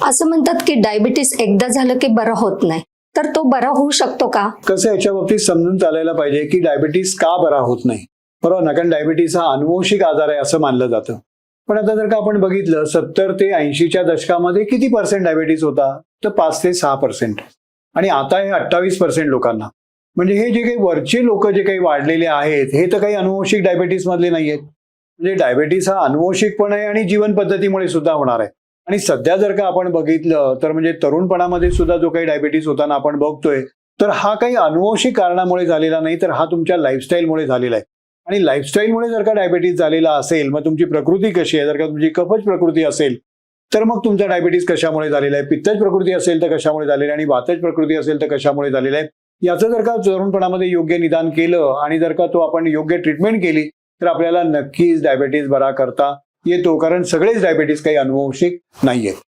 असं म्हणतात की डायबिटीस एकदा झालं की बरं होत नाही. तर तो बरा होऊ शकतो का? कसं याच्या बाबतीत समजून चालायला पाहिजे की डायबिटीस का बरा होत नाही? बरोबर ना? कारण डायबिटीस हा अनुवंशिक आजार आहे असं मानलं जातं. पण आता जर का आपण बघितलं सत्तर ते ऐंशीच्या दशकामध्ये किती पर्सेंट डायबिटीस होता? तर पाच ते सहा पर्सेंट आणि आता हे अठ्ठावीस पर्सेंट लोकांना. म्हणजे हे जे काही वरचे लोक जे काही वाढलेले आहेत हे तर काही अनुवंशिक डायबिटीसमधले नाही आहेत म्हणजे डायबिटीस हा अनुवंशिक पण आहे आणि जीवन पद्धतीमुळे सुद्धा होणार आहे. आणि सध्या जर का आपण बघितलं तर म्हणजे तरुणपणामध्ये सुद्धा जो काही डायबिटीस होताना आपण बघतोय तर हा काही अनुवंशिक कारणामुळे झालेला नाही तर हा तुमच्या लाईफस्टाईलमुळे झालेला आहे. आणि लाईफस्टाईलमुळे जर का डायबिटीस झालेला असेल मग तुमची प्रकृती कशी आहे? जर का तुमची कफच प्रकृती असेल तर मग तुमचा डायबिटीस कशामुळे झालेला आहे? पित्तच प्रकृती असेल तर कशामुळे झालेला आहे? आणि वातच प्रकृती असेल तर कशामुळे झालेला आहे? याचं जर का तरुणपणामध्ये योग्य निदान केलं आणि जर का तो आपण योग्य ट्रीटमेंट केली तर आपल्याला नक्कीच डायबिटीस बरा करता येतो. कारण सगळेच डायबेटीस काही अनुवंशिक नाहीये